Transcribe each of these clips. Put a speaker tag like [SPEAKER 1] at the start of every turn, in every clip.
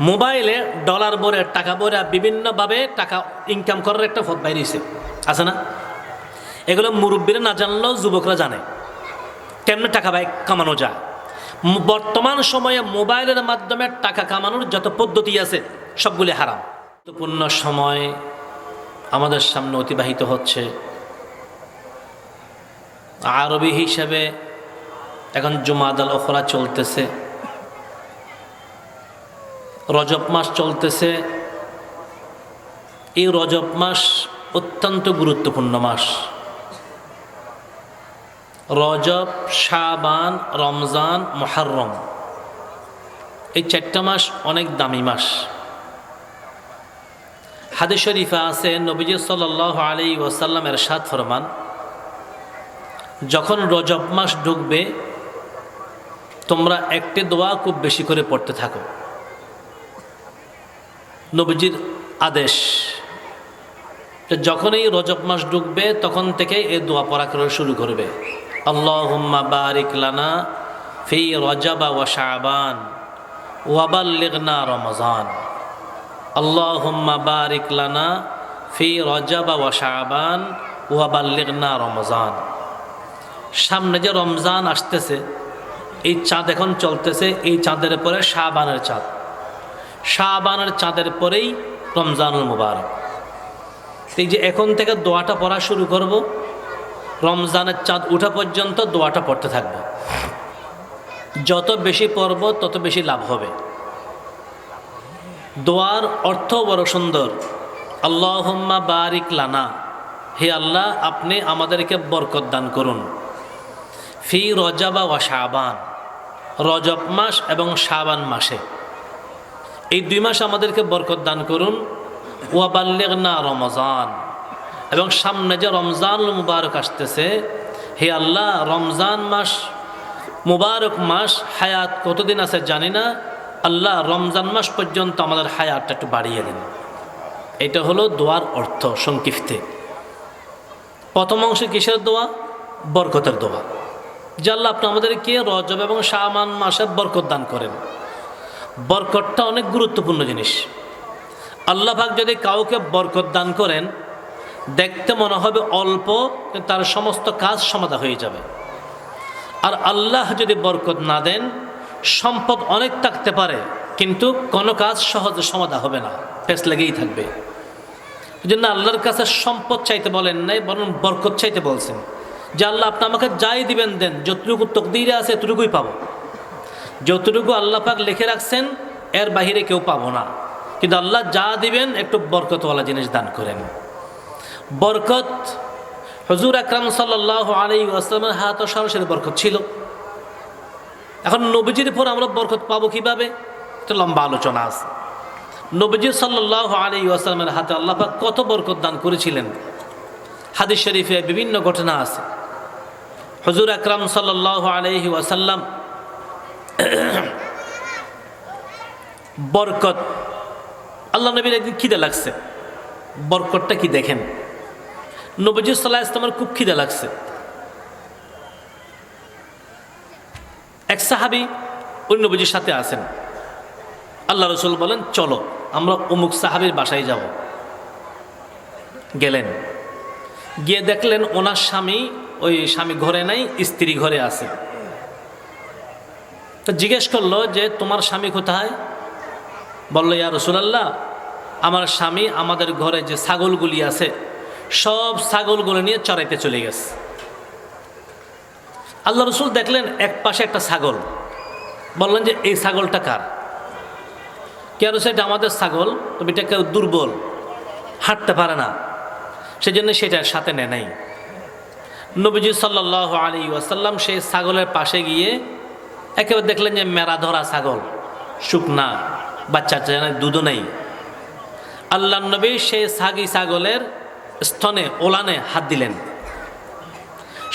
[SPEAKER 1] মোবাইলে ডলার ভরে, টাকা ভরে, বিভিন্নভাবে টাকা ইনকাম করার একটা পথ বাইরেছে। আছে না? এগুলো মুরব্বীরা না জানলেও যুবকরা জানে। কেমনে টাকা বাই কামানো যায়? বর্তমান সময়ে মোবাইলের মাধ্যমে টাকা কামানোর যত পদ্ধতি আছে, সবগুলি হারাম। গুরুত্বপূর্ণ সময় আমাদের সামনে অতিবাহিত হচ্ছে। আরবি হিসাবে এখন জুমাদাল ওখরা চলতেছে। রজব মাস চলতেছে। এই রজব মাস অত্যন্ত গুরুত্বপূর্ণ মাস। রজব, শাবান, রমজান মহারম এই চারটা মাস অনেক দামি মাস। হাদিস শরীফা আছে, নবীজ সাল আলী ওসাল্লামের সাত ফরমান, যখন রজব মাস ঢুকবে, তোমরা একটি দোয়া খুব বেশি করে পড়তে থাকো। নবীজির আদেশ। যখনই রজব মাস ঢুকবে তখন থেকে এই দোয়া পড়া করা শুরু করবে। আল্লাহুম্মা বারিক লানা ফি রজাবা ওয়া শাবান ওয়াবাল্লিগনা রমজান। আল্লাহুম্মা বারিক লানা ফি রজাবা ওয়া শাবান ওয়াবাল্লিগনা রমজান। সামনে যে রমজান আসতেছে, এই চাঁদ এখন চলতেছে, এই চাঁদের পরে শাবানের চাঁদ। শাহবানের চাঁদের পরেই রমজানুল মুবারক। এই যে এখন থেকে দোয়াটা পড়া শুরু করব, রমজানের চাঁদ উঠা পর্যন্ত দোয়াটা পড়তে থাকব। যত বেশি পড়ব, তত বেশি লাভ হবে। দোয়ার অর্থ বড় সুন্দর। আল্লাহম্মা বারিক লানা। হে আল্লাহ, আপনি আমাদেরকে বরকত দান করুন। ফি রজাবা ওয়া শাবান। রজব মাস এবং শাবান মাসে। এই দুই মাস আমাদেরকে বরকত দান করুন। ওয়াবাল্লেগ না রমজান। এবং সামনে যে রমজান মুবারক আসতেছে, হে আল্লাহ, রমজান মাস, মুবারক মাস, হায়াত কতদিন আছে জানি না। আল্লাহ, রমজান মাস পর্যন্ত আমাদের হায়াতটা একটু বাড়িয়ে দিন। এটা হলো দোয়ার অর্থ সংক্ষিপ্তে। প্রথম অংশে কিসের দোয়া? বরকতের দোয়া। যে আল্লাহ আপনি আমাদেরকে রজব এবং শাহমান মাসে বরকত দান করেন। বরকতটা অনেক গুরুত্বপূর্ণ জিনিস। আল্লাহ যদি কাউকে বরকত দান করেন, দেখতে মনে হবে অল্প তার সমস্ত কাজ সমাধা হয়ে যাবে। আর আল্লাহ যদি বরকত না দেন, সম্পদ অনেক থাকতে পারে, কিন্তু কোনো কাজ সহজে সমাধা হবে না, পেস লেগেই থাকবে। এই জন্য আল্লাহর কাছে সম্পদ চাইতে বলেন নাই, বরং বরকত চাইতে বলছেন। যে আল্লাহ আপনি আমাকে যাই দিবেন দেন, যতটুকু তকদিরে আছে এতটুকুই পাবো। যতটুকু আল্লাহ পাক লিখে রাখছেন, এর বাহিরে কেউ পাবো না। কিন্তু আল্লাহ যা দিবেন, একটু বরকতওয়ালা জিনিস দান করেন। বরকত, হজুর আকরাম সাল্লাহ আলী আসলামের হাত সরাসরি বরকত ছিল। এখন নবীজির পর আমরা বরকত পাবো কীভাবে? এটা লম্বা আলোচনা আছে। নবীজি সাল্লাহ আলী আসলামের হাতে আল্লাহ পাক কত বরকত দান করেছিলেন? হাদিস শরীফে বিভিন্ন ঘটনা আছে। হজুর আকরাম সাল্লাহ আলহি ওয়াসাল্লাম বরকত। আল্লাহ নবীর একদিন খিদে লাগছে? বরকতটা কি দেখেন? নবজি সাল্লাহ ইসলামের খুব খিদে লাগছে। এক সাহাবি ওই নবজির সাথে আছেন। আল্লাহ রসুল বলেন, চলো, আমরা অমুক সাহাবির বাসায় যাব। গেলেন। গিয়ে দেখলেন ওনার স্বামী, ওই স্বামী ঘরে নাই, স্ত্রী ঘরে আছে। তো জিজ্ঞেস করল যে, তোমার স্বামী কোথায়? বলল, ইয়া রসুলাল্লাহ, আমার স্বামী আমাদের ঘরে যে ছাগলগুলি আছে, সব ছাগলগুলো নিয়ে চড়াইতে চলে গেছে। আল্লাহ রসুল দেখলেন এক পাশে একটা ছাগল। বললেন যে, এই ছাগলটা কার? কেন সেটা আমাদের ছাগল তবে এটা কেউ দুর্বল, হাঁটতে পারে না, সেজন্য সেটা সাথে নেয় নাই। নবীজি সাল্লাহ আলী ওয়াসাল্লাম সেই ছাগলের পাশে গিয়ে একেবারে দেখলেন যে মেরা ধরা ছাগল, শুকনা। বাচ্চা দুধও নেই। আল্লাহ নবী সেই সাগি ছাগলের স্তনে, ওলানে হাত দিলেন।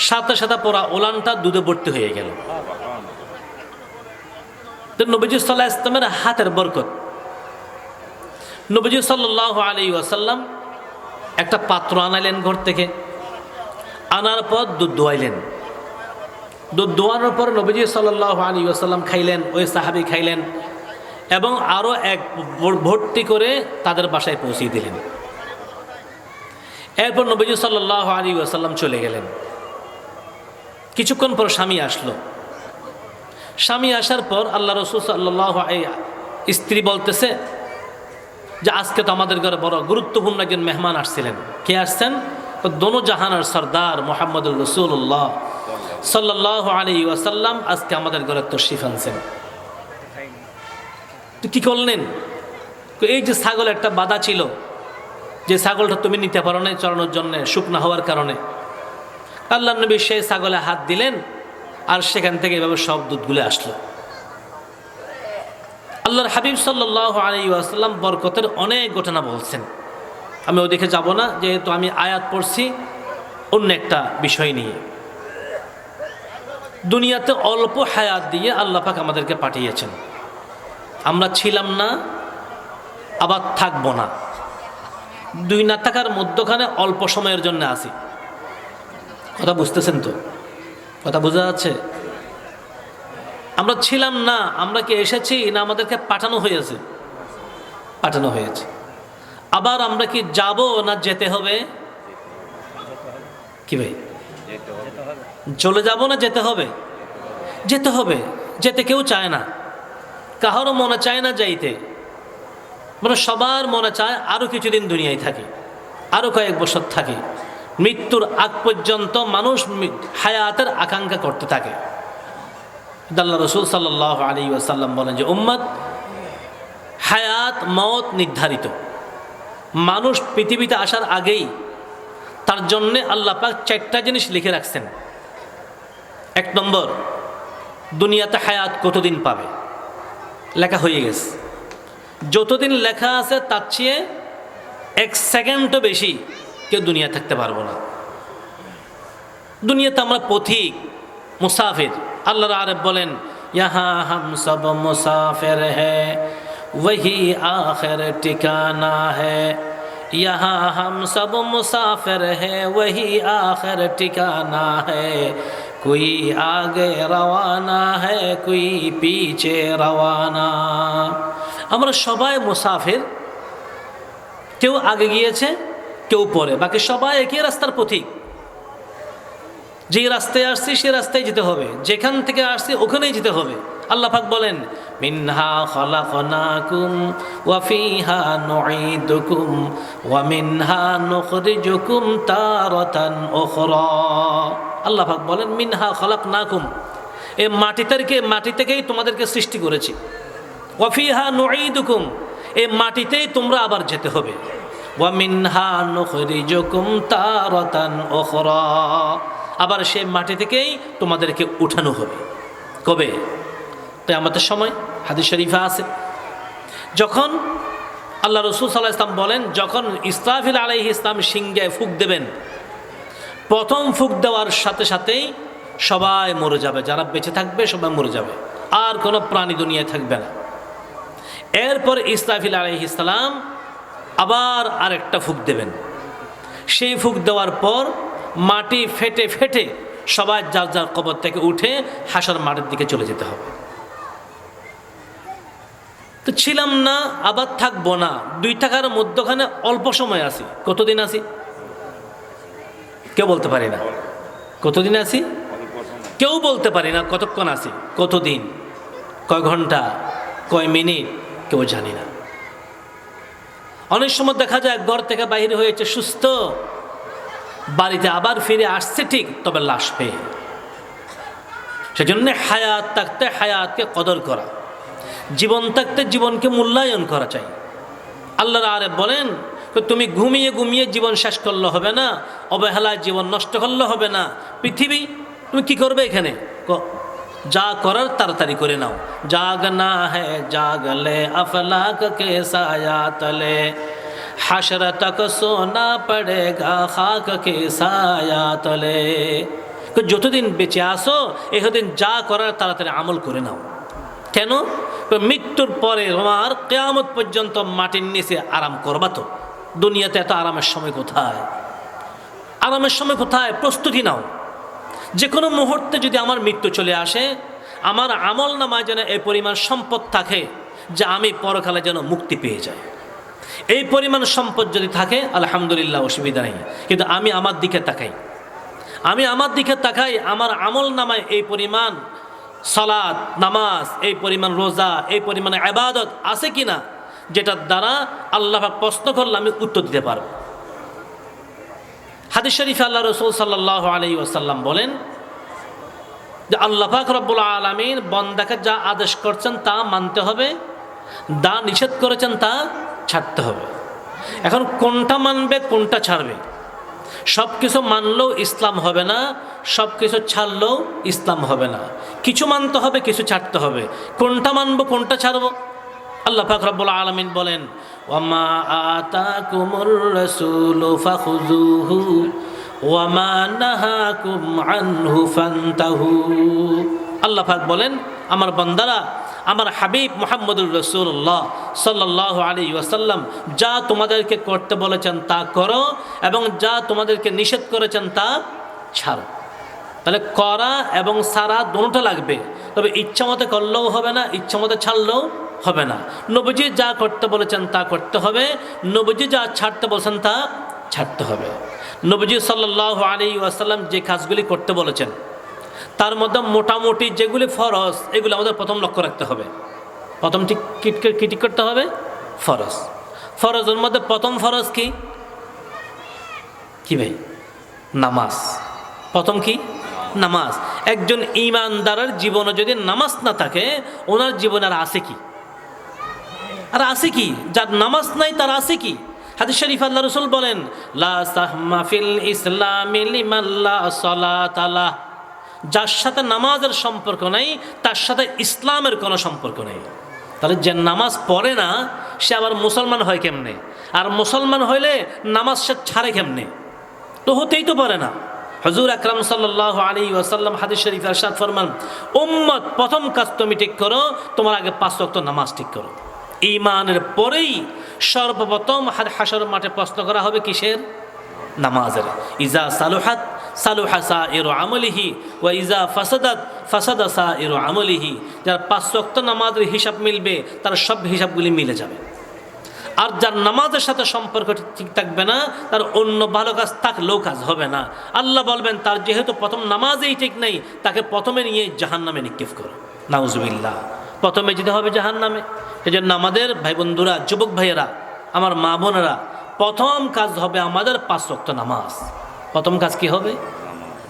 [SPEAKER 1] সাথে সাথে পড়া ওলানটা দুধে ভর্তি হয়ে গেল। নবীজি সাল্লাহ ইসলামের হাতের বরকত। নবীজি সাল্লাহ আলী ওয়াসাল্লাম একটা পাত্র আনাইলেন ঘর থেকে। আনার পর দুধ দোয়াইলেন দুধ দোয়ানোর পর নবীজি সাল্লাহ আলী ওসাল্লাম খাইলেন, ওই সাহাবি খাইলেন। এবং আরও এক ভর্তি করে তাদের বাসায় পৌঁছিয়ে দিলেন। এরপর নবীজি সাল্লাহ আলী আসাল্লাম চলে গেলেন। কিছুক্ষণ পর স্বামী আসলো। স্বামী আসার পর আল্লাহ রসুল সাল্লাহ স্ত্রী বলতেছে যে, আজকে তো আমাদের ঘরে বড় গুরুত্বপূর্ণ একজন মেহমান আসছিলেন। কে আসছেন? দোনো জাহানার সর্দার মোহাম্মদ রসুল্লাহ সাল্লাহ আলী ওয়াসাল্লাম আজকে আমাদের ঘরে তশরিফ আনছেন। তো কী করলেন? এই যে ছাগল একটা বাধা ছিল, যে ছাগলটা তুমি নিতে পারো না চড়ানোর জন্য, শুকনা হওয়ার কারণে। আল্লাহ নবী সেই ছাগলে হাত দিলেন আর সেখান থেকে এভাবে সব দুধগুলো আসলো। আল্লাহর হাবিব সাল্লাহ আলী আসাল্লাম বরকতের অনেক ঘটনা বলছেন। আমি ওদিকে যাব না, যেহেতু আমি আয়াত পড়ছি অন্য একটা বিষয় নিয়ে। দুনিয়াতে অল্প হায়াত দিয়ে আল্লাহ পাক আমাদেরকে পাঠিয়েছেন। আমরা ছিলাম না, আবার থাকব না। দুই না থাকার মধ্যখানে অল্প সময়ের জন্য আসি কথা বুঝতেছেন তো? কথা বোঝা যাচ্ছে? আমরা ছিলাম না, আমরা কি এসেছি না আমাদেরকে পাঠানো হয়েছে? পাঠানো হয়েছে। আবার আমরা কি যাব না যেতে হবে? কি ভাই? চলে যাব না যেতে হবে? যেতে হবে, যেতে কেউ চায় না। কাহারও মনে চায় না যাইতে। মানে সবার মনে চায় আরও কিছুদিন দুনিয়ায় থাকে আরও কয়েক বছর থাকে। মৃত্যুর আগ পর্যন্ত মানুষ হায়াতের আকাঙ্ক্ষা করতে থাকে। আল্লাহ রসুল সাল্লাহ আলী ওয়াসাল্লাম বলেন যে, উম্মত, হায়াত মত নির্ধারিত। মানুষ পৃথিবীতে আসার আগেই তার জন্যে আল্লাহ পাক চারটা জিনিস লিখে রাখছেন। এক নম্বর, দুনিয়াতে হায়াত কতদিন পাবে? লেখা হয়ে গেছে। যতদিন লেখা আছে, তার চেয়ে এক সেকেন্ডও বেশি কেউ দুনিয়া থাকতে পারব না। দুনিয়াতে আমরা পথিক, মুসাফির। আল্লাহ আরব বলেন ইহা হাম সব মুসাফের হে, ওহি আখের ঠিকানা হে। ইহা হাম সব মুসাফের হে, ওহি আখের ঠিকানা হে। کوئی آگے রওয়ানা ہے کوئی پیچھے রওয়ানা আমরা সবাই মুসাফির। কেউ আগে গিয়েছে, কেউ পরে। বাকি সবাই একই রাস্তার পথিক। যেই রাস্তায় আসছি, সেই রাস্তায় যেতে হবে। যেখান থেকে আসছি, ওখানেই যেতে হবে। আল্লাহ পাক বলেন, মিনহা খলাকনাকুম ওয়া ফিহা নুঈদুকুম ওয়া মিনহা নুখরিজুকুম তারাতান উখরা। আল্লাহ পাক বলেন, মিনহা খলাকনাকুম এই মাটি থেকে, মাটি থেকেই তোমাদেরকে সৃষ্টি করেছি। ওয়া ফিহা নুঈদুকুম এই মাটিতেই তোমরা আবার যেতে হবে। ওয়া মিনহা নুখরিজুকুম তারাতান উখরা। আবার সেই মাটি থেকেই তোমাদেরকে উঠানো হবে। কবে? আমাদের সময়, হাদিস শরীফা আছে। যখন আল্লাহ রসুল সাল্লাহ ইসলাম বলেন, যখন ইসরাফিল আলাইহি ইসলাম সিংহে ফুক দেবেন, প্রথম ফুক দেওয়ার সাথে সাথেই সবাই মরে যাবে। যারা বেঁচে থাকবে সবাই মরে যাবে। আর কোনো প্রাণী দুনিয়ায় থাকবে না। এরপর ইসরাফিল আলাইহি ইসলাম আবার আরেকটা ফুক দেবেন। সেই ফুক দেওয়ার পর মাটি ফেটে ফেটে সবাই যার যার কবর থেকে উঠে হাসার মাটির দিকে চলে যেতে হবে। তো ছিলাম না, আবার থাকব না। দুই টাকার মধ্যখানে অল্প সময় আছি। কতদিন আছি? কেউ বলতে পারি না। কতদিন আছি? কেউ বলতে পারি না কতক্ষণ আছি। কতদিন? কয় ঘণ্টা? কয় মিনিট? কেউ জানি না। অনেক সময় দেখা যায় ঘর থেকে বাইরে হয়েছে সুস্থ। বাড়িতে আবার ফিরে আসছে ঠিক, তবে লাশ পেয়ে। সেজন্য হায়াত থাকতে হায়াতকে কদর করা। জীবন থাকতে জীবনকে মূল্যায়ন করা চাই। আল্লাহ আরে বলেন তুমি ঘুমিয়ে ঘুমিয়ে জীবন শেষ করলে হবে না, অবহেলায় জীবন নষ্ট করলে হবে না। পৃথিবী, তুমি কি করবে এখানে? যা করার তাড়াতাড়ি করে নাও। জাগনা হে জাগলে আফলাকলে সায়া তলে। হাসর তক সোনা পড়েগা খাক কে সায়া তলে। যতদিন বেঁচে আসো, এতদিন যা করার তাড়াতাড়ি আমল করে নাও। কেন? মৃত্যুর পরে তোমার কেয়ামত পর্যন্ত মাটির নিচে আরাম করবা তো? দুনিয়াতে এত আরামের সময় কোথায়? আরামের সময় কোথায়? প্রস্তুতি নাও। যে কোনো মুহূর্তে যদি আমার মৃত্যু চলে আসে, আমার আমল নামায় যেন এই পরিমাণ সম্পদ থাকে যে আমি পরকালে যেন মুক্তি পেয়ে যাই। এই পরিমাণ সম্পদ যদি থাকে, আলহামদুলিল্লাহ, অসুবিধা নেই। কিন্তু আমি আমার দিকে তাকাই। আমি আমার দিকে তাকাই, আমার আমল নামায় এই পরিমাণ সালাদ নামাজ, এই পরিমাণ রোজা, এই পরিমাণে আবাদত আছে কি না যেটার দ্বারা আল্লাহ প্রশ্ন করলে আমি উত্তর দিতে পারব। হাদিস শরীফ আল্লাহ রসুল সাল্লাহ আলী ওয়াসাল্লাম বলেন যে আল্লাহ পাক রব্বুল আলমিন বন্দাকে যা আদেশ করছেন তা মানতে হবে দা নিষেধ করেছেন তা ছাড়তে হবে। এখন কোনটা মানবে, কোনটা ছাড়বে? সব কিছু মানলেও ইসলাম হবে না সব কিছু ছাড়লেও ইসলাম হবে না। কিছু মানতে হবে, কিছু ছাড়তে হবে। কোনটা মানব, কোনটা ছাড়বো? আল্লাহ পাক আলমিন বলেন ফাখুযুহু, ওয়ামা আল্লাহ বলেন, আমার বান্দারা আমার হাবিব মোহাম্মদুর রসুল্লাহ সাল্লাহ আলী ওয়াসাল্লাম যা তোমাদেরকে করতে বলেছেন তা করো এবং যা তোমাদেরকে নিষেধ করেছেন তা ছাড়ো। তাহলে করা এবং সারা দুটোটা লাগবে। তবে ইচ্ছা মতো করলেও হবে না, ইচ্ছা মতো ছাড়লেও হবে না। নবীজি যা করতে বলেছেন তা করতে হবে, নবীজি যা ছাড়তে বলেছেন তা ছাড়তে হবে। নবীজি সাল্লাহ আলী ওয়াসাল্লাম যে কাজগুলি করতে বলেছেন তার মধ্যে মোটামুটি যেগুলি ফরজ, এগুলো আমাদের প্রথম লক্ষ্য রাখতে হবে। প্রথম ঠিক ঠিক করতে হবে? ফরজ। ফরজের মধ্যে প্রথম ফরজ কি? কি ভাই? নামাজ। প্রথম কি? নামাজ। একজন ইমানদারের জীবনে যদি নামাজ না থাকে, ওনার জীবনে আর আছে কি? আর আছে কি? যার নামাজ নাই, তার আছে কি? হাদিস শরীফ আল্লাহ রসুল বলেন, লা সাহমা ফিল ইসলামি লিমান লা সালাত আলা যার সাথে নামাজের সম্পর্ক নেই, তার সাথে ইসলামের কোনো সম্পর্ক নেই। তাহলে যে নামাজ পড়ে না, সে আবার মুসলমান হয় কেমনে? আর মুসলমান হইলে নামাজ সে ছাড়ে কেমনে? তো হতেই তো পারে না। হজুর আকরাম সাল্লাহ আলী ওয়াসাল্লাম হাদিস শরীফ আরশাদ ফরমান, উম্মত, প্রথম কাজ তুমি ঠিক করো, তোমার আগে পাঁচ রক্ত নামাজ ঠিক করো। ইমানের পরেই সর্বপ্রথম হাসর মাঠে প্রশ্ন করা হবে কিসের? নামাজের। ইজা সালুহাত সালুহা সা এরো আমলিহি ও ইজা ফাসাদাত ফাসাদা সা এরো আমলিহি। যার পাঁচ রক্ত নামাজের হিসাব মিলবে, তার সব হিসাবগুলি মিলে যাবে। আর যার নামাজের সাথে সম্পর্ক ঠিক থাকবে না, তার অন্য ভালো কাজ থাকলেও কাজ হবে না। আল্লাহ বলবেন, তার যেহেতু প্রথম নামাজেই ঠিক নেই, তাকে প্রথমে নিয়ে জাহান নামে নিক্ষেপ করো। নাউজবিল্লা প্রথমে যেতে হবে জাহান নামে সেই জন্য আমাদের ভাই বন্ধুরা যুবক ভাইয়েরা, আমার মা বোনেরা, প্রথম কাজ হবে আমাদের পাঁচ রক্ত নামাজ। প্রথম কাজ কি হবে?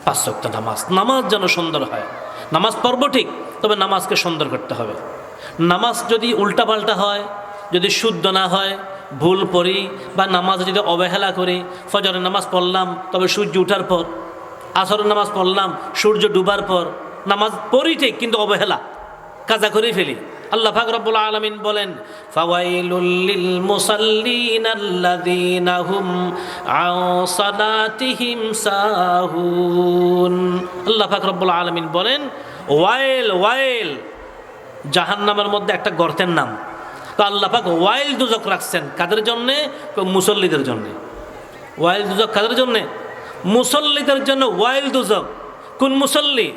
[SPEAKER 1] পাঁচ রক্ত নামাজ। নামাজ যেন সুন্দর হয়। নামাজ পর্ব ঠিক, তবে নামাজকে সুন্দর করতে হবে। নামাজ যদি উল্টাপাল্টা হয়, যদি শুদ্ধ না হয়, ভুল পড়ি বা নামাজ যদি অবহেলা করি, ফজরের নামাজ পড়লাম, তবে সূর্য উঠার পর, আসরের নামাজ পড়লাম, সূর্য ডুবার পর, নামাজ পড়ি ঠিক, কিন্তু অবহেলা, কাজা করে ফেলি। আল্লাহ ফাক রব্বুল আলামিন বলেন, ফাওয়াইলুল লিল মুসাল্লিন আল্লাযীনা হুম আন সালাতিহিম সাহুন। আল্লাহ ফাক রব্বুল আলামিন বলেন, ওয়াইল ওয়াইল, জাহান্নামের মধ্যে একটা গর্তের নাম। তো আল্লাহ পাক ওয়াইল দুজক রাখছেন কাদের জন্যে? মুসল্লিদের জন্যে। ওয়াইল দুজক কাদের জন্যে? মুসল্লিদের জন্য ওয়াইল দুজক। কোন মুসল্লি?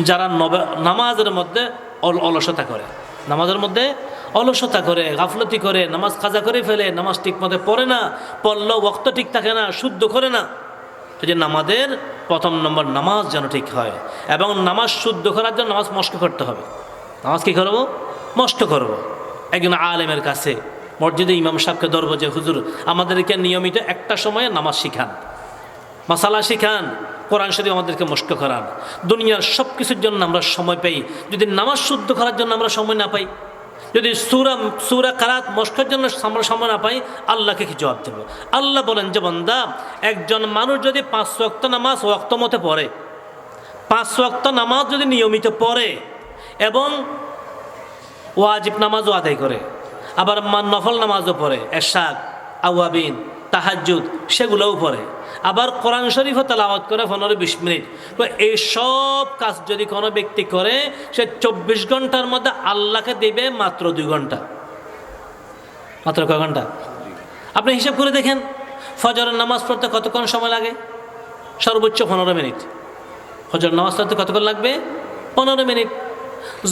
[SPEAKER 1] যারা নামাজের মধ্যে অল- অলসতা করে। নামাজের মধ্যে অলসতা করে, গাফলতি করে, নামাজ কাজা করে ফেলে, নামাজ ঠিক মতো পড়ে না, পড়লেও বক্ত ঠিক থাকে না, শুদ্ধ করে না। যে নামাজের প্রথম নম্বর নামাজ যেন ঠিক হয় এবং নামাজ শুদ্ধ করার জন্য নামাজ মস্ক করতে হবে। নামাজ কী করব? মস্ক করব। একজন আলেমের কাছে মসজিদে ইমাম সাহেবকে ধরবো যে, হুজুর, আমাদেরকে নিয়মিত একটা সময়ে নামাজ শিখান। মাসালা শিখান, কোরআন শরীফ আমাদেরকে মস্ক করান। দুনিয়ার সব কিছুর জন্য আমরা সময় পাই। যদি নামাজ শুদ্ধ করার জন্য আমরা সময় না পাই, যদি সুরা সুরা কারাত মস্কের জন্য আমরা সময় না পাই, আল্লাহকে কি জবাব দেবো? আল্লাহ বলেন যে, বন্দা, একজন মানুষ যদি পাঁচ ওয়াক্ত নামাজ ওয়াক্ত মতে পড়ে, পাঁচ ওয়াক্ত নামাজ যদি নিয়মিত পড়ে এবং ওয়াজিব নামাজও আদায় করে আবার নফল নামাজও পড়ে এরশাক আওয়াবিন তাহাজুদ সেগুলোও পড়ে। আবার কোরআন শরীফও তালাওয়াত করে পনেরো বিশ মিনিট। তো এই সব কাজ যদি কোনো ব্যক্তি করে, সে চব্বিশ ঘণ্টার মধ্যে আল্লাহকে দেবে মাত্র দুই ঘণ্টা। মাত্র কয় ঘণ্টা? আপনি হিসাব করে দেখেন, ফজরের নামাজ পড়তে কতক্ষণ সময় লাগে? সর্বোচ্চ পনেরো মিনিট। হজর নামাজ পড়তে কতক্ষণ লাগবে? পনেরো মিনিট।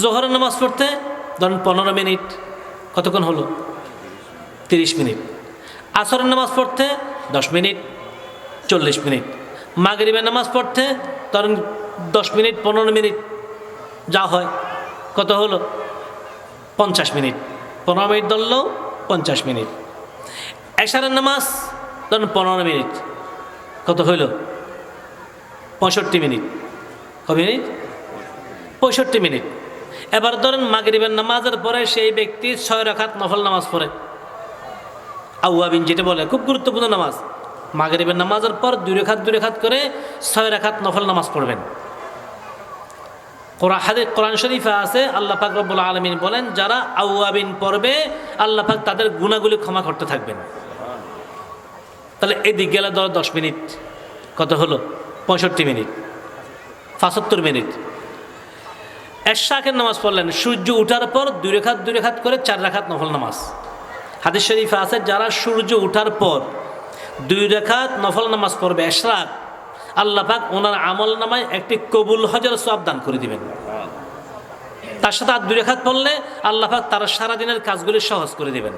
[SPEAKER 1] জোহরের নামাজ পড়তে ধরুন পনেরো মিনিট। কতক্ষণ হলো? তিরিশ মিনিট। আসরের নামাজ পড়তে দশ মিনিট, চল্লিশ মিনিট। মাগরিবের নামাজ পড়তে ধরেন দশ মিনিট, পনেরো মিনিট যা হয়, কত হলো? পঞ্চাশ মিনিট। পনেরো মিনিট ধরলেও পঞ্চাশ মিনিট। এশারের নামাজ ধরুন পনেরো মিনিট, কত হইল? পঁয়ষট্টি মিনিট। ক মিনিট? পঁয়ষট্টি মিনিট। এবার ধরেন মাগরিবের নামাজের পরে সেই ব্যক্তি ছয় রাখাত নফল নামাজ পড়ে। আউয়াবিন যেটা বলে, খুব গুরুত্বপূর্ণ নামাজ। মাগরিবের নামাজের পর দুই রেখাত দুই রেখাত করে ছয় রেখাত নফল নামাজ পড়বেন। হাদে কোরআন শরীফে আছে, আল্লাহ পাক রব্বুল আলমিন বলেন, যারা আউয়াবিন পড়বে, আল্লাহ পাক তাদের গুণাগুলি ক্ষমা করতে থাকবেন। তাহলে এদিক গেলে ধরো দশ মিনিট, কত হলো? পঁয়ষট্টি মিনিট, পঁচাত্তর মিনিট। এশাকের নামাজ পড়লেন, সূর্য উঠার পর দুই রেখাত দুই রেখাত করে চার রেখাত নফল নামাজ। হাদিস শরীফে আছে, যারা সূর্য উঠার পর দুই রেখাত নফল নামাজ পড়বে এশরাক আল্লাহ পাক ওনার আমল নামায় একটি কবুল হজর সব দান করে দিবেন। তার সাথে আর দুই রেখাত পড়লে আল্লাহ পাক তার সারাদিনের কাজগুলি সহজ করে দিবেন।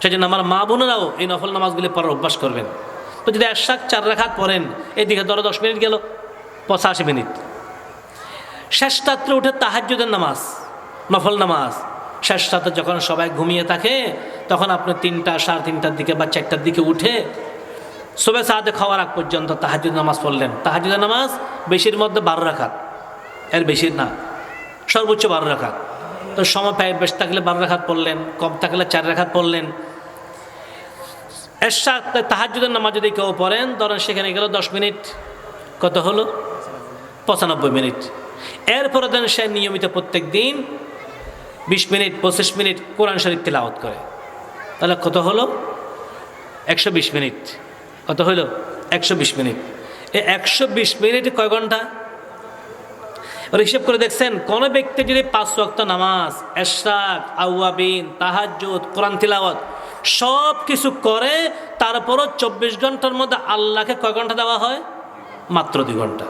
[SPEAKER 1] সেই জন্য আমার মা বোনেরাও এই নফল নামাজগুলি পড়ার অভ্যাস করবেন। তো যদি একশাক চার রেখাত পড়েন, এদিকে ধরো দশ মিনিট গেল, পঁচাশি মিনিট। শেষ রাত্রে উঠে তাহাজ্জুদের নামাজ, নফল নামাজ। শেষ যখন সবাই ঘুমিয়ে থাকে, তখন আপনি তিনটা, সাড়ে তিনটার দিকে বা চারটার দিকে উঠে সবে সাহায্যে খাওয়ার আগ পর্যন্ত তাহাজুদ নামাজ পড়লেন। তাহাজুদের নামাজ বেশির মধ্যে বারো রাখাত এর বেশির না, সর্বোচ্চ বারো রাখাত তো সময় পায় বেশ থাকলে বারো রাখাত পড়লেন, কম থাকলে চার রাখাত পড়লেন। এর সাথে তাহাজুদের নামাজ যদি কেউ পড়েন, ধরেন সেখানে গেল দশ মিনিট, কত হলো? পঁচানব্বই মিনিট। এরপরে দেন সে নিয়মিত প্রত্যেক দিন বিশ মিনিট, পঁচিশ মিনিট কোরআন শরীফ তেলাওয়াত করে। তাহলে কত হলো? একশো বিশ মিনিট। কত হইল একশো বিশ মিনিট। এই একশো বিশ মিনিট কয় ঘণ্টা? ওরা হিসেব করে দেখছেন, কোনো ব্যক্তি যদি পাঁচ ওয়াক্ত নামাজ, এশরাক আউয়াবিন তাহাজ্জুদ, কোরআন তিলাওয়াত সব কিছু করে, তারপরও চব্বিশ ঘণ্টার মধ্যে আল্লাহকে কয় ঘণ্টা দেওয়া হয়? মাত্র দুই ঘণ্টা।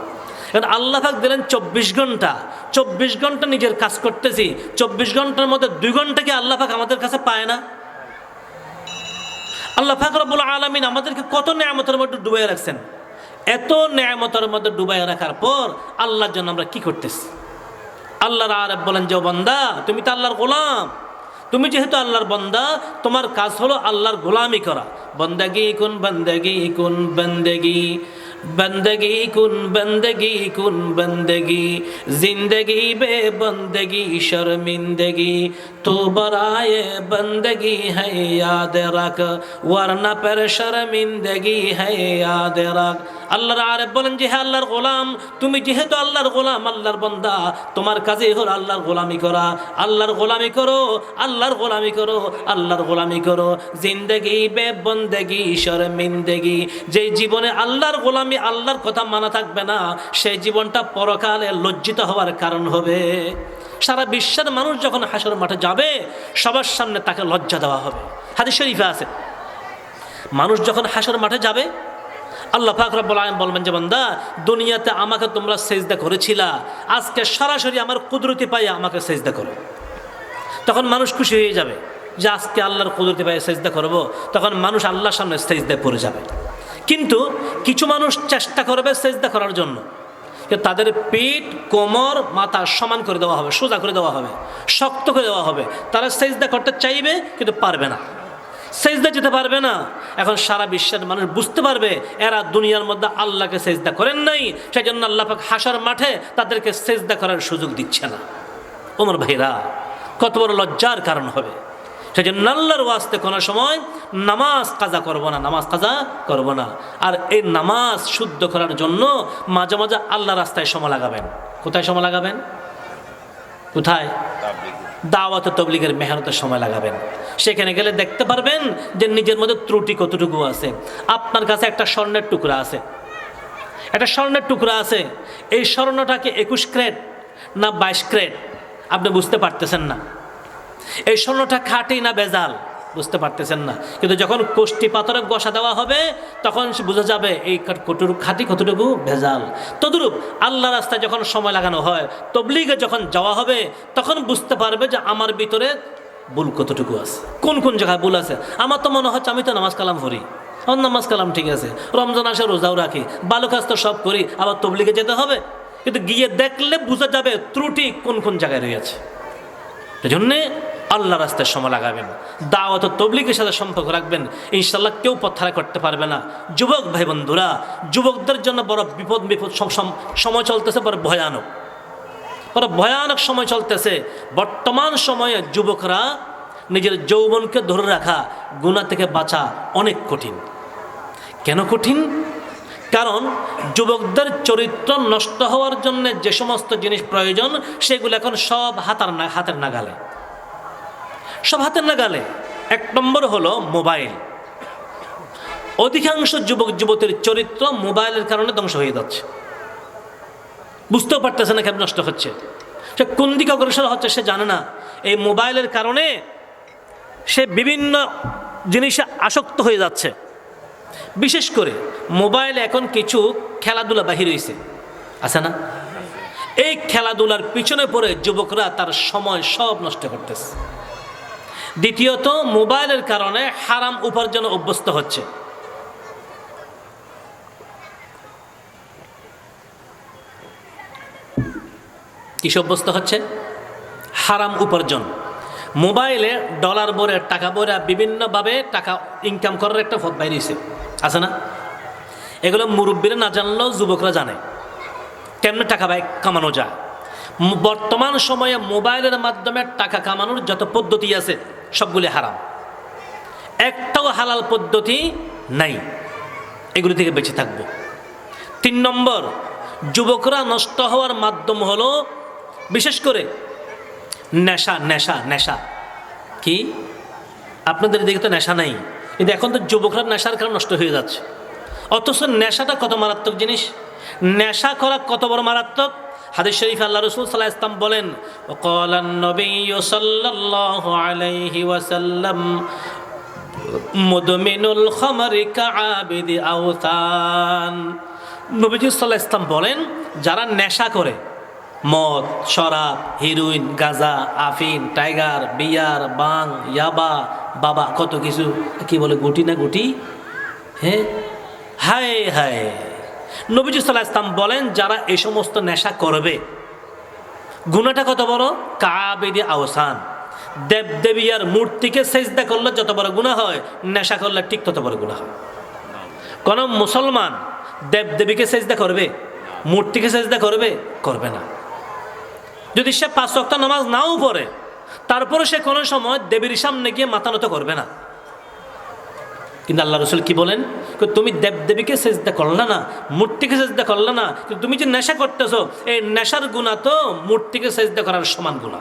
[SPEAKER 1] কারণ আল্লাহ পাক দিলেন চব্বিশ ঘণ্টা। চব্বিশ ঘণ্টা নিজের কাজ করতেছি। চব্বিশ ঘণ্টার মধ্যে দুই ঘণ্টা কি আল্লাহ পাক আমাদের কাছে পায় না? আল্লাহ ফাকরবুল আলমিন আমাদেরকে কত ন্যায়ামতের মধ্যে ডুবাই রাখছেন। এত ন্যায়ামতের মধ্যে ডুবাই রাখার পর আল্লাহর জন্য আমরা কি করতেছি? আল্লাহর আর বলেন যে বন্দা, তুমি তো আল্লাহর গোলাম। তুমি যেহেতু আল্লাহর বন্দা, তোমার কাজ হলো আল্লাহর গোলামি করা। বন্দাগি কোন বন্দেগি কোন বন্দেগি? বন্দগি কুন বন্দগি কুন বন্দগি, জিন্দগি বে বন্দগি, শর্মিন্দগি। তো বন্দগি হ্যাঁ রাখ শর্মিন্দগি হ্যাঁ রাখ। আল্লাহর বলেন যে হ্যাঁ আল্লাহর গোলাম, তুমি যেহেতু আল্লাহর গোলাম, আল্লাহর বন্দা, তোমার কাজে হল আল্লাহর গোলামি করা। আল্লাহর গোলামি করো, আল্লাহর গোলামি করো, আল্লাহর গোলামি করো। জিন্দগি বে বন্দগি, শর্মিন্দগি। যে জীবনে আল্লাহর গোলামি আল্লাহর কথা মানা থাকবে না, সেই জীবনটা পরকালে লজ্জিত হওয়ার কারণ হবে। সারা বিশ্বের মানুষ যখন হাসর মাঠে যাবে, সবার সামনে তাকে লজ্জা দেওয়া হবে। হাদিস শরীফে আছে। মানুষ যখন হাসর মাঠে যাবে, আল্লাহ পাক রব্বুল আলামিন বলবেন যে, বান্দা, দুনিয়াতে আমাকে তোমরা সেজদা করেছিলা, আজকে সরাসরি আমার কুদরতি পাইয়া আমাকে সেজদা করো। তখন মানুষ খুশি হয়ে যাবে যে, আজকে আল্লাহর কুদরতি পাইয়া সেজদা করব। তখন মানুষ আল্লাহর সামনে সেজদায় পড়ে যাবে। কিন্তু কিছু মানুষ চেষ্টা করবে সেজদা করার জন্য। তাদের পিঠ, কোমর, মাথা সমান করে দেওয়া হবে, সোজা করে দেওয়া হবে, শক্ত করে দেওয়া হবে। তারা সেজদা করতে চাইবে, কিন্তু পারবে না। সেজদা যেতে পারবে না। এখন সারা বিশ্বের মানুষ বুঝতে পারবে, এরা দুনিয়ার মধ্যে আল্লাহকে সেজদা করেন নাই সেই জন্য আল্লাহ পাক হাসার মাঠে তাদেরকে সেজদা করার সুযোগ দিচ্ছে না। ওমর ভাইরা, কত বড় লজ্জার কারণ হবে। সেই জন্য আল্লাহর ওয়াস্তে কোনো সময় নামাজ কাজা করব না, নামাজ কাজা করব না। আর এই নামাজ শুদ্ধ করার জন্য মাঝে মাঝে আল্লাহ রাস্তায় সময় লাগাবেন। কোথায় সময় লাগাবেন? কোথায়? দাওয়াত তবলিগের মেহনতের সময় লাগাবেন। সেখানে গেলে দেখতে পারবেন যে নিজের মধ্যে ত্রুটি কতটুকু আছে। আপনার কাছে একটা স্বর্ণের টুকরা আছে। একটা স্বর্ণের টুকরা আছে। এই স্বর্ণটাকে একুশ ক্রেট না বাইশ ক্রেট আপনি বুঝতে পারতেছেন না। এই স্বর্ণটা খাঁটি না বেজাল? বুঝতে পারতেছেন না। কিন্তু যখন কোষ্টি পাথরে বসা দেওয়া হবে, তখন বোঝা যাবে এই কতটুকু খাঁটি, কতটুকু ভেজাল তদরূপ আল্লাহ রাস্তায় যখন সময় লাগানো হয়, তবলিগে যখন যাওয়া হবে, তখন বুঝতে পারবে যে আমার ভিতরে ভুল কতটুকু আছে। কোন কোন জায়গায় ভুল আছে? আমার তো মনে হচ্ছে আমি তো নামাজ কালাম করি আমার নামাজ কালাম ঠিক আছে। রমজান আসে, রোজাও রাখি। ভালো কাজ তো সব করি, আবার তবলিগে যেতে হবে। কিন্তু গিয়ে দেখলে বোঝা যাবে ত্রুটি কোন কোন জায়গায় রয়েছে। এজন্যে আল্লাহ রাস্তায় সময় লাগাবেন। দাওয়াত ও তবলিগের সাথে সম্পর্ক রাখবেন। ইনশাল্লাহ কেউ পথারা করতে পারবে না। যুবক ভাই বন্ধুরা যুবকদের জন্য বড় বিপদ বিপদ, সম- সম- সময় চলতেছে, বড় ভয়ানক। বড় ভয়ানক সময় চলতেছে। বর্তমান সময়ে যুবকরা নিজের যৌবনকে ধরে রাখা গুণা থেকে বাঁচা অনেক কঠিন। কেন কঠিন? কারণ যুবকদের চরিত্র নষ্ট হওয়ার জন্য যে সমস্ত জিনিস প্রয়োজন, সেগুলো এখন সব হাতার না, হাতের নাগালে। সব হাতের নাগালে, এক নম্বর হলো মোবাইল। অধিকাংশ যুবক, যুবতীর চরিত্র মোবাইলের কারণে ধ্বংস হয়ে যাচ্ছে। বুঝতেও পারতেছে না কেমন নষ্ট হচ্ছে। সে কোন দিকে অগ্রসর হচ্ছে সে জানে না। এই মোবাইলের কারণে সে বিভিন্ন জিনিসে আসক্ত হয়ে যাচ্ছে। বিশেষ করে মোবাইলে এখন কিছু খেলাধুলা বাহির হয়েছে আছে না? এই খেলাধুলার পিছনে পড়ে যুবকরা তার সময় সব নষ্ট করতেছে। দ্বিতীয়ত, মোবাইলের কারণে হারাম উপার্জন অভ্যস্ত হচ্ছে। কি অভ্যস্ত হচ্ছে? হারাম উপার্জন। মোবাইলে ডলার বরে টাকা বরে বিভিন্নভাবে টাকা ইনকাম করার একটা পথ বাইরেছে আছে না? এগুলো মুরব্বীরা না জানলেও যুবকরা জানে। কেমনে টাকা বাই কামানো যায়? বর্তমান সময়ে মোবাইলের মাধ্যমে টাকা কামানোর যত পদ্ধতি আছে সবগুলি হারাম। একটাও হালাল পদ্ধতি নাই। এগুলি থেকে বেঁচে থাকব। তিন নম্বর, যুবকরা নষ্ট হওয়ার মাধ্যম হলো, বিশেষ করে নেশা নেশা নেশা। কি? আপনাদের দিকে তো নেশা নাই। কিন্তু এখন তো যুবকরা নেশার কারণে নষ্ট হয়ে যাচ্ছে। অথচ নেশাটা কত মারাত্মক জিনিস? নেশা করা কত বড় মারাত্মক? হাদিস শরীফ আল্লাহ রসুল সাল্লাহ ইসলাম বলেন وقال النبي صلى الله عليه وسلم মুদমিনুল খমরি কাআবিদি আওতান নবীজি সাল্লাহ ইসলাম বলেন যারা নেশা করে মদ শরাব হিরোইন গাজা আফিন টাইগার বিয়ার বাং ইয়াবা বাবা কত কিছু কি বলে গুটি না গুটি হ্যাঁ হায় হায় নবীজি সাল্লাহ ইসলাম বলেন, যারা এই সমস্ত নেশা করবে গুণাটা কত বড়? কাবেদি আওসান। দেব দেবিয়ার মূর্তিকে সেজদা করলে যত বড় গুণা হয়, নেশা করলে ঠিক তত বড় গুণা হয়। কোন মুসলমান দেব দেবীকে সেজদা করবে, মূর্তিকে সেজদা করবে? করবে না। যদি সে পাঁচ ওয়াক্ত নামাজ নাও পড়ে তারপরে সে কোনো সময় দেবীর সামনে গিয়ে মাথা নত করবে না। কিন্তু আল্লাহ রসুল কি বলেন? তুমি দেব দেবীকে সেজদা করলে না মূর্তিকে সেজদা করলে না তুমি যে নেশা করতেছো, এই নেশার গুণা তো মূর্তিকে সেজদা করার সমান গুণা।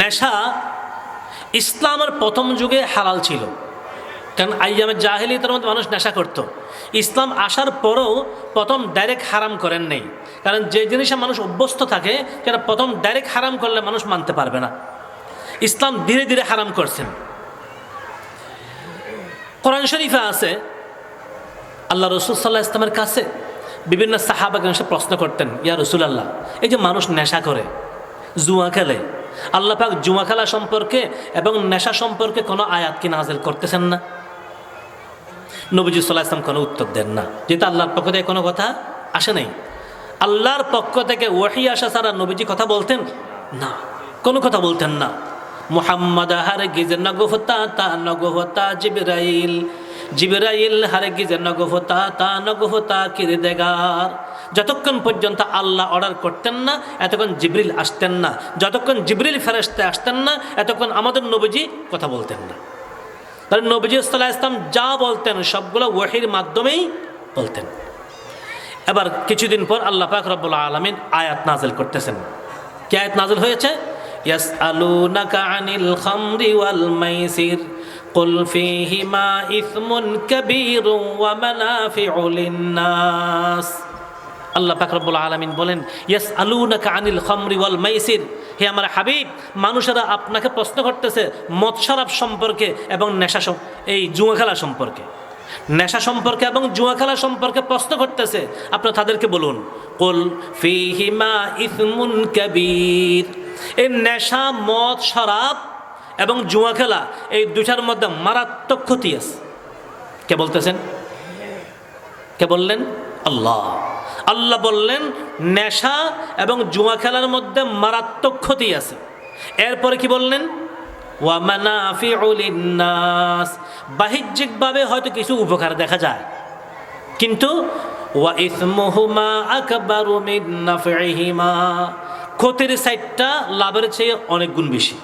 [SPEAKER 1] নেশা ইসলামের প্রথম যুগে হালাল ছিল। কারণ আইয়ামের জাহেলিয়াতের মধ্যে মানুষ নেশা করত। ইসলাম আসার পরেও প্রথম ডাইরেক্ট হারাম করেন নেই। কারণ যে জিনিসে মানুষ অভ্যস্ত থাকে, সেটা প্রথম ডাইরেক্ট হারাম করলে মানুষ মানতে পারবে না। ইসলাম ধীরে ধীরে হারাম করছেন। কোরআন শরীফে আছে, আল্লাহ রসুল সাল্লাহ ইসলামের কাছে বিভিন্ন সাহাবাগ এসে প্রশ্ন করতেন, ইয়া রসুল আল্লাহ এই যে মানুষ নেশা করে, জুয়া খেলে, আল্লাহ পাক জুয়া খেলা সম্পর্কে এবং নেশা সম্পর্কে কোনো আয়াত কি নাজেল করতেছেন না? নবীজি সাল্লাহ ইসলাম কোনো উত্তর দেন না। যেহেতু আল্লাহর পক্ষ থেকে কোনো কথা আসে নাই। আল্লাহর পক্ষ থেকে ওয়াহি আসা ছাড়া নবীজি কথা বলতেন না, কোনো কথা বলতেন না। মুহাম্মদ হারে গিজে নগফতা, তা নগফতা জিবরাইল। জিবরাইল হারে গিজে নগফতা, তা নগফতা কিরদেগার। যতক্ষণ পর্যন্ত আল্লাহ অর্ডার করতেন না, এতক্ষণ জিবরিল আসতেন না। যতক্ষণ জিবরিল ফেরেস্তে আসতেন না, এতক্ষণ আমাদের নবীজি কথা বলতেন না। তাহলে নবীজি সাল্লাহ ইসলাম যা বলতেন, সবগুলো ওয়াহির মাধ্যমেই বলতেন। এবার কিছুদিন পর আল্লাহ পাক রব্বুল আলমিন আয়াত নাজেল করতেছেন। কি আয়াত নাজেল হয়েছে? ইয়াসআলুনাকা আনিল খামরি ওয়াল মাইসির قل فيهما إثم كبير ومنافع للناس আল্লাহ পাকরবুল আলমিন বলেন ইয়াস আলুনাকা আনিল খমরি ওয়াল মাইসির হে আমার হাবিব মানুষেরা আপনাকে প্রশ্ন করতেছে মদ শরাব সম্পর্কে এবং নেশা সম- এই জুয়া খেলা সম্পর্কে নেশা সম্পর্কে এবং জুয়া খেলা সম্পর্কে প্রশ্ন করতেছে আপনারা তাদেরকে বলুন কুল ফিহিমা ইসমুন কবির এই নেশা, মদ, শরাব এবং জুয়া খেলা, এই দুটার মধ্যে মারাত্মক ক্ষতি আছে। কে বলতেছেন? কে বললেন? আল্লাহ। আল্লাহ বললেন, নেশা এবং জুয়া খেলার মধ্যে মারাত্মক ক্ষতি আছে। এরপরে কি বললেন? ওয়ামানাফিউলিন্নাস বাহ্যিকভাবে হয়তো কিছু উপকার দেখা যায়। কিন্তু ওয়া ইসমুহুমা আকবারু মিন নাফিহিমা ক্ষতির সাইডটা লাভের চেয়ে অনেক গুণ বেশি।